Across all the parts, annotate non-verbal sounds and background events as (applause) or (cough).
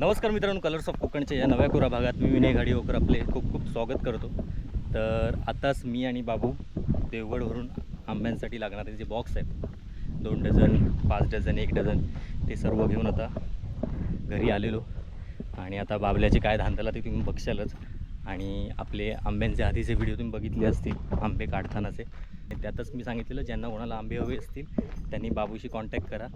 नमस्कार मित्रांनो colours of कोकणच्या या नव्या कोरा भागात मी विनय गाडीवकर आपले खूप खूप स्वागत करतो. तर आताच मी आणि बाबू देवगडवरून आंब्यांसाठी लागणारे जे बॉक्स आहेत दोन डझन पाच डझन एक डझन ते सर्व घेऊन आता घरी आलेलो. आणि आता बाबल्याचे काय धांदला ते तुम्ही बघशालच. आणि आपले आंब्यांचे आधीचे व्हिडिओ तुम्ही बघितले असतील आंबे काढतानाचे. त्यातच मी सांगितलेलं ज्यांना कोणाला आंबे हवे असतील त्यांनी बाबूशी कॉन्टॅक्ट करा.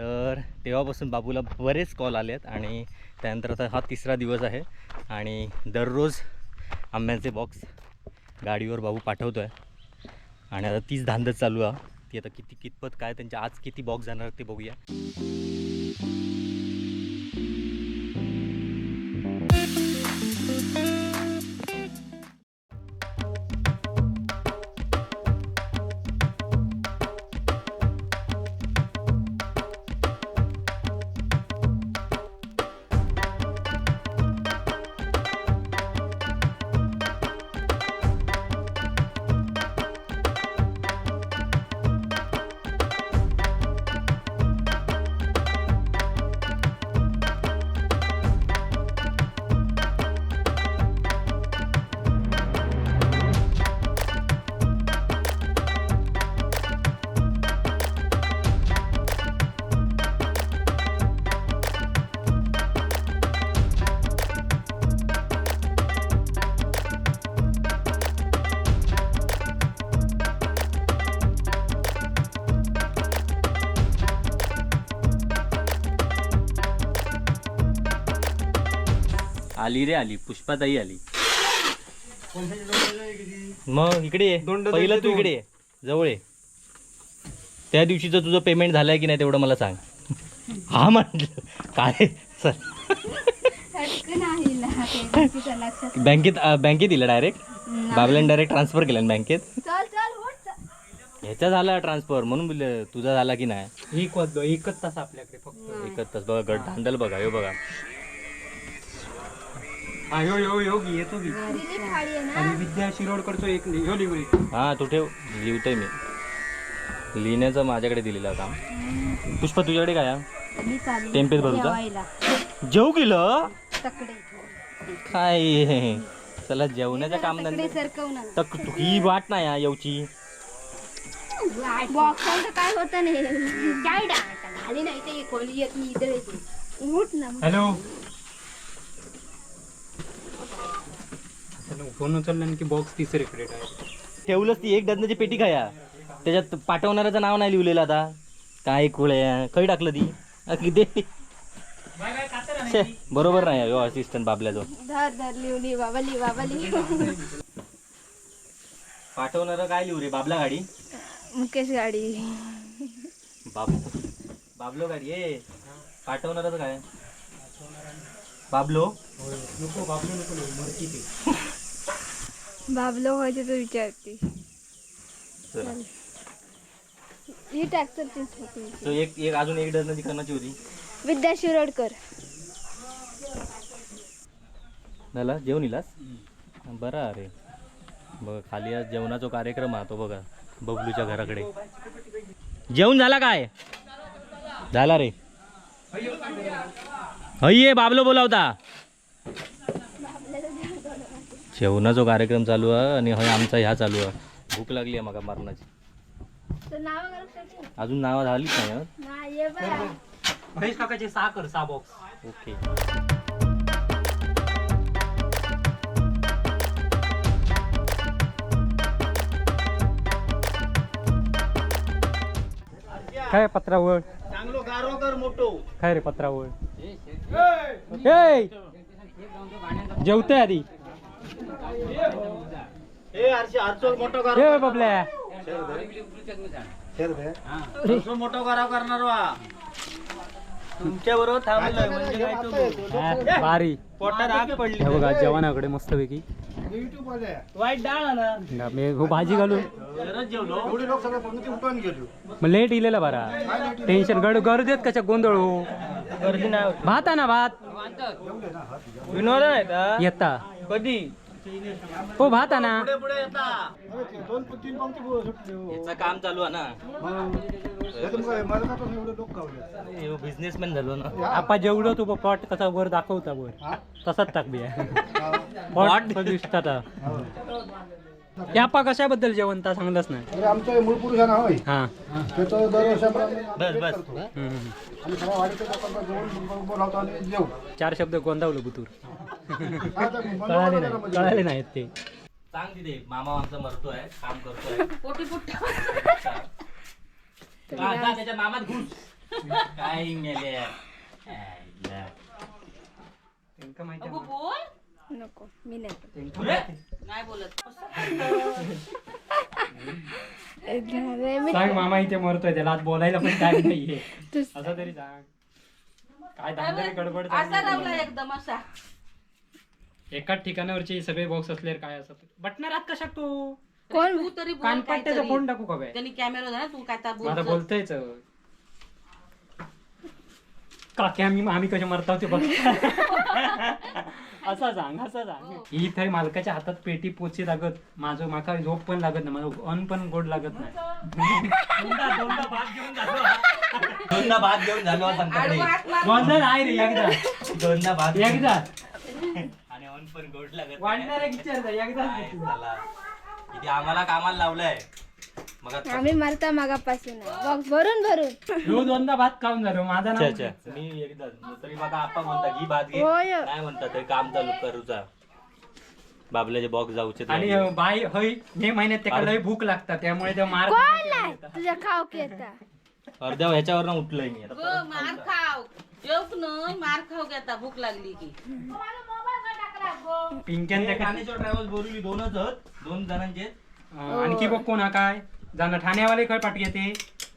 तर तेव्हापासून बाबूला बरेच कॉल आले आहेत आणि त्यानंतर आता हा तिसरा दिवस आहे आणि दररोज आंब्यांचे बॉक्स गाडीवर बाबू पाठवतो आहे आणि आता तीच धांदच चालू आहे. ती आता किती कितपत काय त्यांच्या आज किती बॉक्स जाणार ते बघूया. आली रे आली. पुष्पाताई आली. मग इकडे ये. पहिलं तू इकडे ये. जवळ ये. त्या दिवशीचं तुझं पेमेंट झालंय की नाही तेवढं मला सांग. (laughs) हा म्हटलं. काय? सर. आहे (laughs) लक्षात बँकेत अं, बँकेत दिलं डायरेक्ट बाबल्याने डायरेक्ट ट्रान्सफर केलं ना बँकेत? चल चल होट चल. ह्याचा झाला ट्रान्सफर म्हणून बोलले तुझा झाला की नाही? एक वाजलो एकच तास आपल्याकडे फक्त. एकच तास. बघा गट धांदल बघा हे बघा. हा यो यो यो की येतो की. दिली थाळी आहे ना? आणि विद्या एक नाही ह्यो लिहून हा तू ठेव. लिहितोय मी. लिहिण्याचं माझ्याकडे दिलेलं काम. पुष्पा तुझ्याकडे काय आहे? मी चालली टेम्पेत भरूचा? जेवायला. जेव केलं तकडे. काय? हे? चला जेवणाचं काम तकडे धंदे सरकवणार तर तू ही वाट नाही हा येऊची. बॉक्स काय होत नाही. काय डाळ झाली नाही ते खोली येत मी इथे येते. उठ ना मग. हॅलो फोन उचलला की बॉक्स तिसरे क्रेट आहे ठेवलंच ती एक डझनाची पेटी खाया. त्याच्यात पाठवणाऱ्याचं नाव नाही लिहिलेलं आता. काय कुळे खै टाकलं ती. किती छे, बरोबर नाही हो असिस्टंट बाबल्याचं धर धर लिवली बाबा लिह बाबा लिह. पाठवणारं काय लिहू रे? बाबला गाडी? मुकेश गाडी. बाब बाबलो गाडी ये पाठवणारच काय? बाबलो? नको बाबलो नको मरती ते. बाबलो व्हायचे तो विचारते चला. ही ट्रॅक्टरचीच होती तो एक एक अजून एक डझनाची करण्याची होती विद्या शिरोडकर झाला जेवण इलास बरा अरे बघ खाली आज जेवणाचा कार्यक्रम आहे तो बघा बबलूच्या घराकडे जेवण झाला काय झाला रे हय बाबलो बोलावता जेवणाचा कार्यक्रम चालू आहे आणि हय आमचा ह्या चालू आहे. भूक लागली आहे मगा मरणाची. अजून नावं झालीच नाही काकाचे साखर सहा बॉक्स ओके. काय पत्रावळ? चांगलो गारो कर मोठो. काय रे पत्रावळ? ए जेवतोय आधी. ए बाबल्या आरचो मोठो गारो करणार वा. तुमच्या बरोबर थांबलोय म्हणजे काय तुम्ही? भारी. पोटात आग पडली. हे बघा जेवणाकडे मस्त पैकी वाईट डाळ ना मी हो भाजी घालून. खरंच जेवलो. एवढी लोक सगळे पंक्ती उठवून गेलो. मग लेट इलेला बरा. टेन्शन गड गर्दीत कशा गोंधळ हो? गर्दी नाही भात आहे ना भात? विनोद नाही का? येता. कधी? हो भात हो. याचं काम चालू आहे ना. बिझनेसमॅन झालो ना. आपा जेवढं तू प्लॉट कसा वर दाखवता वर. हा? तसाच टाकबी हा. प्लॉट दिसतात आपा कशाबद्दल जेवण ता सांगलंच नाही अरे आमचं हे मूळ पुरुषांना होय हा. त्याचं दरवर्षाप्रमाणे आम्ही बस. करतो. हम्म. आणि सगळ्या वाडीच्या लोकांना जेवण बोलावतो आणि जेवू. चार शब्द गोंधावलं बुतूर. हा, तर कळाले नाही म्हणजे. कळाले नाहीत ते. सांग तिथे मामा आमचा मरतोय काम करतोय. पोटी पुट्ट. हा, जा (laughs) त्याच्या मामात घुस. काय गेले नको मी नाही नाही बोलत. अरे मी सांग मामा इथे मरतोय त्याला आज बोलायला पण काय नाहीये. तू असं तरी सांग. काय धांदली गडबड असा चालली लावला आहे. एकदम असा. एकाच ठिकाणावरचे सगळे बॉक्स असल्यावर काय असत बटणार आत कशाक तू? कोण? तू तरी बोल कानपाट्याचा काहीतरी. फोन टाकू का बे? त्यांनी कॅमेरा होता ना तू काय तर माझा बोलतो बोलतोयच. काकी आम्ही आम्ही कसे मरता होते बघ. असा सांग असा सांग. ही. थंय मालकाच्या हातात पेटी पोची लागत माझं माका झोप पण लागत नाही माझं अन्न पण गोड लागत नाही. दोनदा दोनदा भात घेऊन झालो दोनदा भात घेऊन झालो नाही रे एकदा. दोनदा भात एकदा. आणि अन पण गोड लागत वाढणार एक विचार एकदा झाला? इथे आम्हाला कामाला लावलंय. आम्ही मरता मागापासून. बॉक्स भरून भरून. रोज दोनदा भात खाऊन झालो माझा अच्छा मी एकदा तरी माझा आप्पा म्हणता घी भात घे. होय. काय म्हणतात ते काम चालू करूचा बाबल्याचे बॉक्स जाऊचे ते. आणि अं, बाई हय मे महिन्यात त्याला लय भूक लागतात त्यामुळे ते मार कोण नाही? तुझ्या खाव की आता अर्ध्या ह्याच्यावर उठलोय मी आता. हो, मार खाव जेवक नाही मार खाव आता भूक लागली की. पिंक्यान त्या ठाणेश्वर ट्रॅव्हल्स बोरिवली दोनच आहेत दोन जणांचे आणखी बघ कोण हा काय. जाणार ठाण्यावाले खय पाठी येते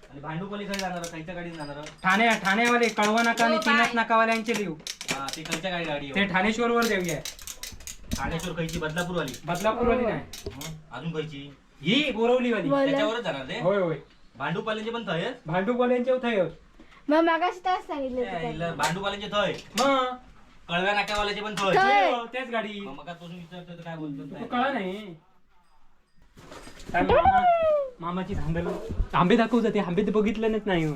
आणि भांडुपली खय जाणार खायच्या गाडीत जाणार. ठाणे ठाण्यावाले कळवा नाका आणि हो, तीनच. नाकावाल्यांचे लिहू हा ते खायच्या गाडी गाडी ते ठाणेश्वर वर देऊया. ठाणेश्वर खायची बदलापूर वाली बदलापूरवाली नाही. अजून खायची ही बोरवलीवाली. बोला. त्याच्यावरच जाणार ते? होय होय. भांडूपाल्यांचे पण थय? आहेत. भांडूपवाल्यांचे थय. मग मागाशी सांगितलं त्या भांडूपाल्यांचे थय. मग कळव्या नाक्यावाल्याचे पण थय. थय. हो, तेच गाडी. मग मग पासून विचारतो तर काय बोलतो तू काय? कळा नाही. काय मामा? मामाची धांदल आंबे दाखवत ते. आंबे तर बघितलं नाही हो.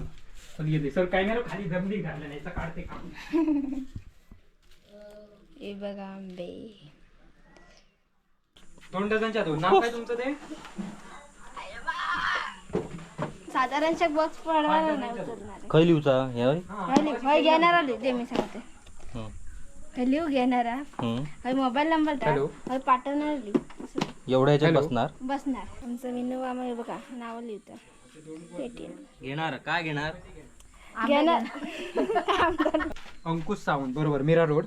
येते सर कॅमेरा खाली जमली घातलं नाही काढते काम (laughs) हे बघा आंबे. दोन डझनच्या दोन. नाव काय तुमचं ते? साधारणच्या बॉक्स पडणार नाही लिहूचा हे होय? होय घेणार आले ते मी सांगते. हं. घेणार हा. हं. होय मोबाईल नंबर टाक हॅलो. होय पाठवणार लिहू एवढ्या ह्याच्यात. बसणार? बसणार. आमचं मिनू मामा हे बघा नाव लिहितं घेणार. काय घेणार? घेणार. अंकुश सावंत बरोबर. मीरा रोड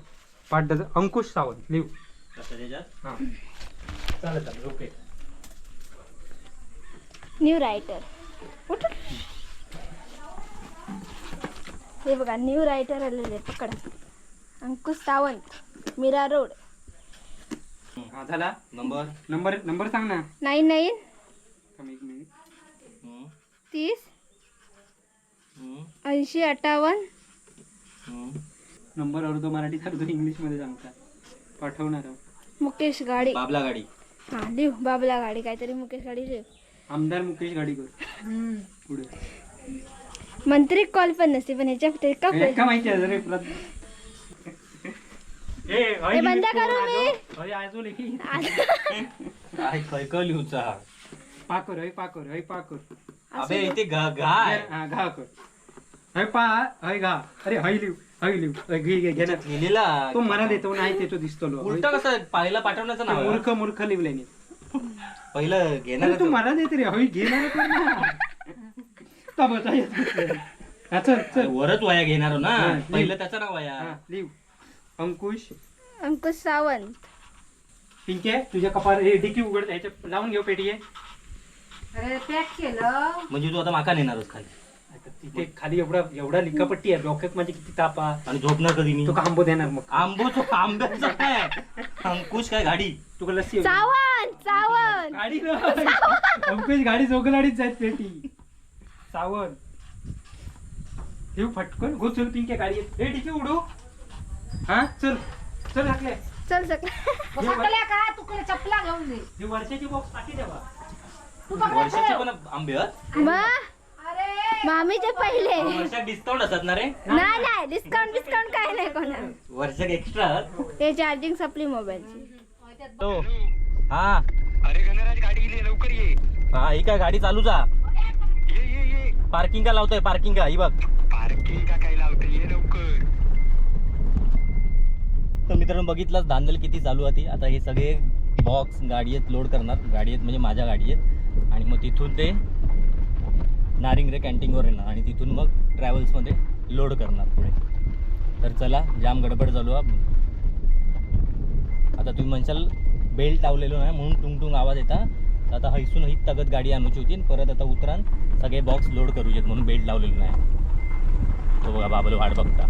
डझन अंकुश सावंत लिहू. कसं त्याच्यात? हा. चालेल चालेल. ओके. New writer. हे बघा न्यू रायटर आलेले पकड. अंकुश सावंत मीरा रोड. हा झाला? नंबर? नंबर नंबर सांग ना. Nine nine. थांब एक मिनिट हं. तीस. हं. ऐंशी अठ्ठावन्न. हं. नंबर अर्ध मराठीत अर्ध इंग्लिशमध्ये सांगता. पाठवणार आहोत. मुकेश गाडी. बाबला गाडी. हा लिहू. बाबला गाडी काहीतरी मुकेश गाडी लिहू. आमदार मुकेश गाडीकर. पुढे. मंत्री कॉल पण नसते पण ह्याच्या ते का हे का माहिती आहे रे हे बंद करू मी. आजो? हय आजो लिखी काय खय लिहूचा पाकर हय पाकर हय पाकर. अबे इथे घा घाय हा घा कर. हय पा हय घा. अरे हय लिहू हय लिहू. हय घे घे घे ना. लिहिलेला तो मला देतो नाही. हय. उलट कसं पहिला पाठवण्याचं ते नाव आहे. मूर्ख मूर्ख लिवल्याने पहिलं घेणार अरे तू मला देते रे. हय घे ना कर ना. का बसा येत. नाही. हा चल चल. वरच वया घेणार हो ना. हा, पहिलं त्याचं नाव वया. हा लिहू. अंकुश. अंकुश सावंत. पिंके तुझ्या कपार हे डिकी उघड ह्याच्या लावून घेऊ पेटी अरे पॅक केलं. म्हणजे तू आता माका नेणारच खाली. आता तिथे खाली एवढा एवढा लिकापट्टी आहे डोक्यात माझी किती ताप आहे. आणि झोपणार कधी मी? तो आंबो देणार मग? आंबोच आंब्याचं काय? अंकुश काय गाडी? तुला लस्सी हवी? सावंत सावंत. गाडी नाही. अंकुश गाडी चौकलाडीच जायत पेटी. सावण येऊ फटकन गो चल पिंके गाडी हे डिकी उडू. हा? चल. चल हाकले चल सक सकाळी का? तुकडे चपला घेऊन दे हे वर्षाची बॉक्स टाकी द्यावा वर्षाचे पण आंबे आहेत मग मामीचे पहिले. वर्षात डिस्काउंट असतात ना रे? नाही नाही डिस्काउंट डिस्काउंट काय नाही वर्षात एक्स्ट्रा ते चार्जिंग संपली मोबाईलची हो हा. अरे गणराज गाडी ये लवकर ये. हा ही काय गाडी चालूच पार्किंग का लावतोय पार्किंग का? ही बघ. तर मित्रांनो बघितलंच धांदल किती चालू होती. आता हे सगळे बॉक्स गाडीत लोड करणार. गाडीत म्हणजे माझ्या गाडीत आणि मग तिथून ते नारिंगरे कॅन्टीनवर येणार. आणि तिथून मग ट्रॅव्हल्समध्ये लोड करणार पुढे. तर चला जाम गडबड चालू आता तुम्ही म्हणशाल बेल्ट लावलेलो नाही म्हणून टुंग टुंग आवाज येता. तर आता हैसून ही तगत गाडी आणूची होती. परत आता उतरान सगळे बॉक्स लोड करूचेत म्हणून बेल्ट लावलेलो नाही. तो बघा बाबल वाट बघता.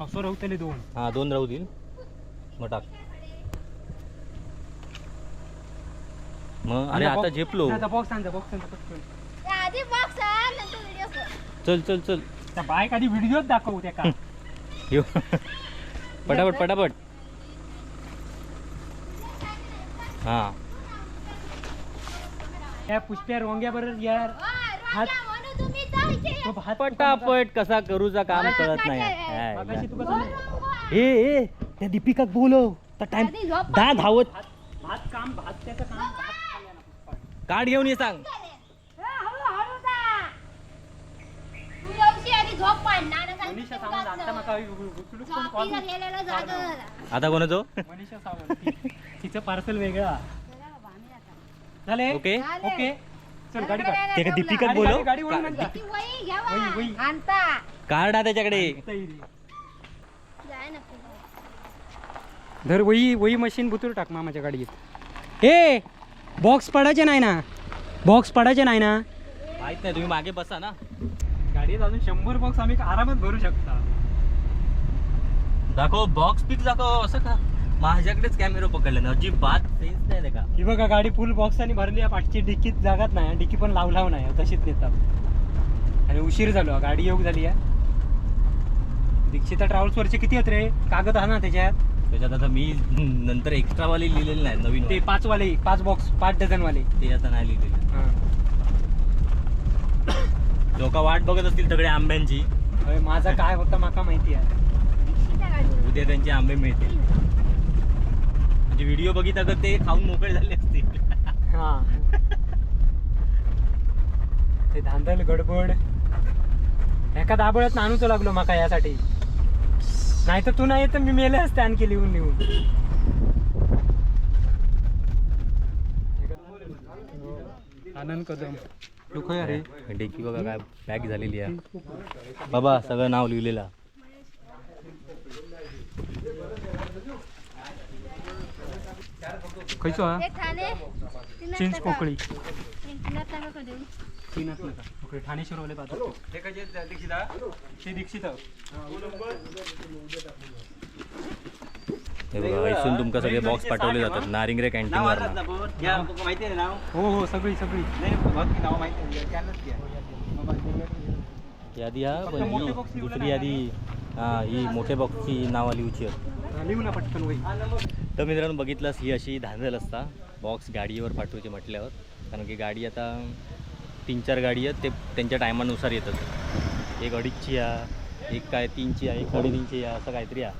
असं राहतले दोन. हां दोन राहू देईल. मग टाक. मग अरे आता झेपलो. बॉक्स आणजा बॉक्स आणजा पटकन. आधी बॉक्स नंतर व्हिडिओ चल चल चल. त्या बाईक आधी व्हिडिओच दाखवू त्या का. (laughs) पटापट पटापट. हां. त्या पुष्प्या रोंग्या बरोबर यार हात पटापट कसा करूचा काम कळत नाही. हाय, ए ए त्या दीपिकाक बोलव. तर टाइम दहा धावत भात काम भात त्याचं काम. कार्ड घेऊन ये सांग. मनीषा सावंत आता माका आता कोणाचो मनीषा सावंत. ती- तिचं पार्सल वेगळा. झाले? ओके. ओके. चल गाडी काढ. ते का गाडी-. वही वही आणता. कार्ड आहे त्याच्याकडे. धर वही वही मशीन बुतूर टाक मामाच्या गाडीत. ए बॉक्स पडायचे नाही ना. बॉक्स पडायचे नाही ना. माहीत नाही तुम्ही मागे बसा ना. गाडीत अजून शंभर बॉक्स आम्ही आरामात भरू शकता. दाखव बॉक्स पिक दाखव असं का? माझ्याकडेच कॅमेरा पकडले ना. अजिबात सेन्स नाही ही बघा गाडी फुल बॉक्साने भरली आहे. पाठची डिक्कीत जागात नाही डिक्की पण लाव लाव नाही. तशीच नेतात. आणि उशीर झालो. गाडी योग झाली आहे. दीक्षिता ट्रॅव्हल्स वरचे किती आहेत रे? कागद हा ना त्याच्यात? त्याच्यात आता मी (laughs) नंतर एक्स्ट्रा वाले लिहिलेले नाही नवीन ते पाच वाले पाच बॉक्स पाच डझन वाले ते आता नाही लिहिलेले. (coughs) लोक वाट बघत असतील सगळे आंब्यांची. माझा काय होता माका माहिती आहे. उद्या त्यांचे आंबे मिळतील. म्हणजे व्हिडिओ बघितला तर ते खाऊन मोकळे झाले असतील. हा. ते धांदल गडबड. एका दाबळत नानूच लागलो माका यासाठी. नाही तर तू नाही तर मी मेले असते आणखी लिहून लिहून. आनंद कदम. लोक अरे डेकी बघा काय पॅक झालेली आहे. बाबा सगळं नाव लिहिलेलं. खयचो हा? चिंच पोकळी ठाणे तीनच नका ओके ठाणे शिरवले पाहतो. ते दीक्षित हे बघा इथून तुमका सगळे बॉक्स पाठवले जातात. नारिंगरे कॅन्टीनवर माहिती आहे नाव? हो हो सगळी सगळी. नाव माहिती यादी हा पण मोठे ही दुसरी यादी हा ही मोठ्या बॉक्सची नावं लिहूची लिहू ना पटकन वही. तर मित्रांनो बघितलंस ही अशी धांदल असता. बॉक्स गाडीवर पाठवायचे म्हटल्यावर. कारण की गाडी आता तीन चार गाडी आहेत ते त्यांच्या टायमानुसार येतात. एक अडीचची या एक काय तीनची या एक साडेतीनची या असं काहीतरी या.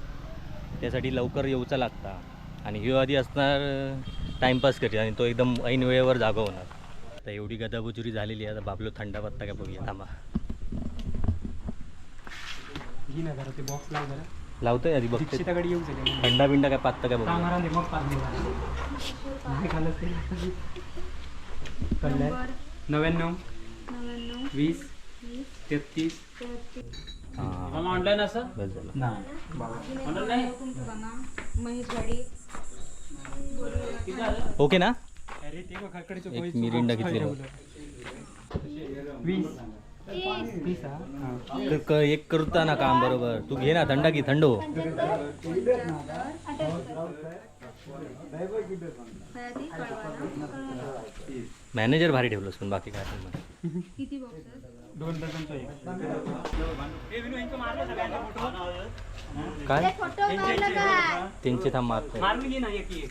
त्यासाठी लवकर येऊचा लागता. आणि ह्यो आधी असणार टाईमपास करीत आणि तो एकदम ऐन वेळेवर जागा होणार. तर एवढी गदाबुजुरी झालेली आहे आता बाबलो थंडा पत्ता काय बघूया. थांबा. घे ना जरा ते बॉक्स लाव जरा. लावतोय आधी बघते दीक्षिताकडे येऊ झाले थंडा बिंडा काय पात्ता काय कामाला दे मग पाच दिवस नाही खाल्लं ते कळलंय? नव्याण्णव. वीस. तेहतीस. हां ऑनलाईन असं? बस झालं. ऑनलाईन ओके ना? अरे ते बघ कडकडीचं एक पोळीचं मिरिंडा. ठेवलं. वीस. क- क- एक करता ना काम बरोबर. तू घे ना थंडा की थंड हो मॅनेजर भारी ठेवलंस पण बाकी काय पण म्हण. किती बॉक्स दोन डझनचा एक. ए, विनू, यांचं मारलं सगळ्यांचा फोटो काय फोटो काढला का त्यांचे थांब मारते ना एक एक.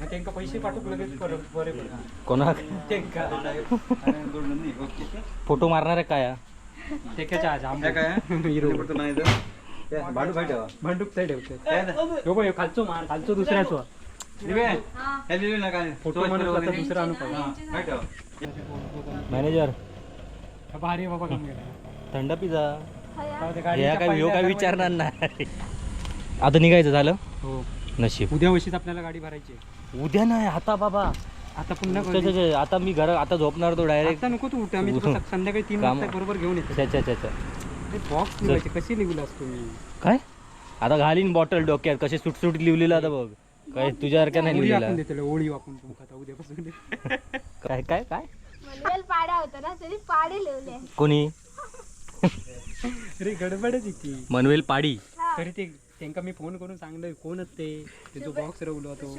मग त्यांना पैसे पाठवूक लगेच परत बरे पडतात कोणा त्यांका. फोटो मारणार आहे काय? हा? त्याच्या आज आंबे. काय? (laughs) हिरो. भाडू भाई ठेवा. भांडूक ते ठेवते. हो बघ, ह्यो खालचो मार. खालचो दुसऱ्याचो हे. फोटो म्हणून आता दुसरा मॅनेजर भारी आहे बाबा काम केलं. थंड गाडीच्या काय ह्यो काय विचारणार नाही. आता निघायचं झालं? हो. नशीब. उद्या वर्षीच आपल्याला गाडी भरायची आहे. उद्या नाही आता बाबा. आता पुन्हा आता मी घर आता झोपणार तो डायरेक्ट आता नको तू उठ आम्ही तुला संध्याकाळी तीन काम- वाजता बरोबर घेऊन येतो. त्याच्या त्याच्या बॉक्स कशी लिहिलास तुम्ही काय? आता घालीन बॉटल डोक्यात कसे सुटसुट लिहिलेलं आता बघ. काय तुझ्यासारख्या नाही ओळी लिहिलेला. वाकून देते ओळी वाकून तू आता उद्यापासून. (laughs) काय काय काय? मनवेल पाडा होता ना तरी पाडे लिवले कोणी? अरे गडबडच आहे मनवेल पाडी. तरी ते त्यांका मी फोन करून सांगलं कोणच ते? ते जो बॉक्स रवलो तो.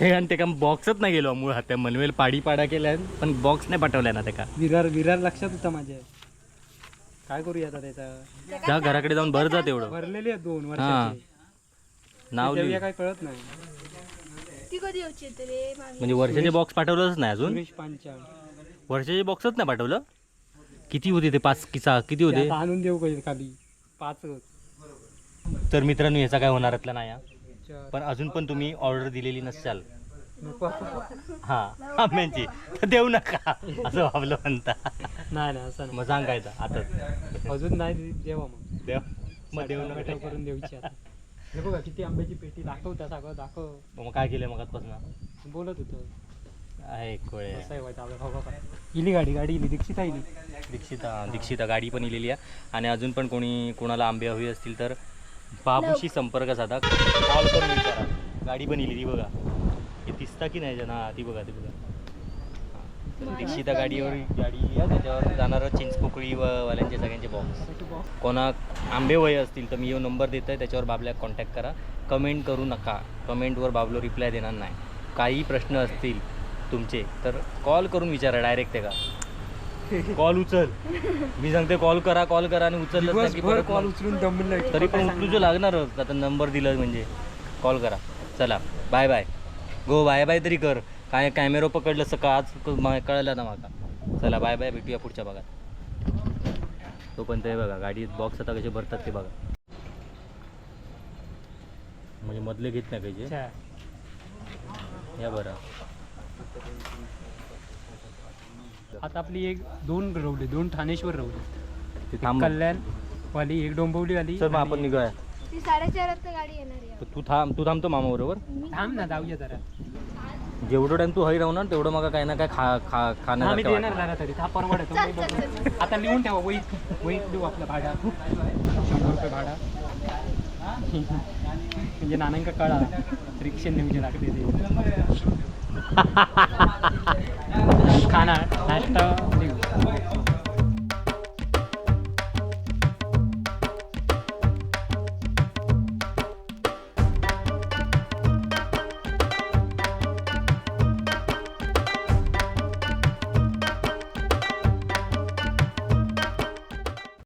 हे आणि ते का बॉक्सच नाही गेलो मूळ हात्या मनवेल पाडी पाडा केल्या पण बॉक्स नाही पाठवल्या ना त्याका. विरार विरार लक्षात होता माझ्या. काय करूया आता त्याचा? जा घराकडे जाऊन भर जा तेवढं भरलेले आहेत दोन वर्षाचे. नाव ते लिह काय कळत नाही. ती कधी रे म्हणजे वर्षाचे बॉक्स पाठवलंच नाही अजून? सुरेश पांचाळ. वर्षाचे बॉक्सच नाही पाठवलं? किती होते ते पाच किसा किती ते होते आता आणून देऊ काही खाली? पाच तर मित्रांनो ह्याचा काय होणारातला नाही हा. पण अजून पण तुम्ही ऑर्डर दिलेली नसाल. नको. आता. हा आंब्यांची तर देऊ नका. असं भावलं म्हणता. नाही नाही असं मग सांगायचं आता. नाही अजून नाही दे- देवा मग. देव. मग देऊ नका. करून देऊची आता. हे बघा किती आंब्याची पेटी दाखव त्या सगळं दाखव. मग काय केलं मग आजपासून? बोलत होतं. आहे कोळे. आहे व्हायचं आपल्या भाऊ बाबा इली गाडी गाडी इली. दीक्षिता इली. दीक्षिता दीक्षिता गाडी पण इलेली आहे. आणि अजून पण कोणी कोणाला आंबे हवी असतील तर बाबूशी संपर्क साधा. कॉल करून विचारा. गाडी पण इली ती बघा. हे दिसता की नाही जना? ती बघा ती बघा. दीक्षिता गाडीवर गाडी त्याच्यावर जाणारं चिंचपोकळी व वाल्यांचे सगळ्यांचे बॉक्स कोणा आंबे वय असतील तर मी यो नंबर देत आहे त्याच्यावर बाबल्या कॉन्टॅक्ट करा. कमेंट करू नका. कमेंटवर बाबलो रिप्लाय देणार नाही. काही प्रश्न असतील तुमचे तर कॉल करून विचारा. डायरेक्ट ते का? कॉल उचल. मी सांगते कॉल करा कॉल करा आणि उचललं परत कॉल उचलून दमलं तरी पण उचलूचं लागणारच आता नंबर दिला म्हणजे. कॉल करा. चला. Bye bye go bye bye तरी कर. काय कॅमेरा पकडलं सका आज कळलं ना माका. चला बाय बाय भेटूया पुढच्या भागात. तो पण ते बघा गाडीत बॉक्स आता कसे भरतात ते बघा. म्हणजे मधले घेत नाही पाहिजे अच्छा. या बरं. आता आपली एक दोन रवली दोन ठाणेश्वर रवली. ते एक थांब. कल्याण वाली एक डोंबिवली वाली चल मग आपण निघूया. ती साडेचारात गाडी येणार आहे. तर तू थांब तू थांबतो मामा बरोबर. थांब ना जाऊया जरा. जेवढं टाइम तू हई राहणार तेवढं मग काय ना काय खा खा हा मी खाण्यासारखं देणार वाटेल. जरा तरी हा परवडतो चल, चल, चल, चल. आता लिहून ठेवा वहीत वहीत देऊ आपलं भाडा. शंभर रुपये भाडा. म्हणजे नानांका कळा रिक्षेने नेऊन लागते ते. (laughs) खाना नाश्ता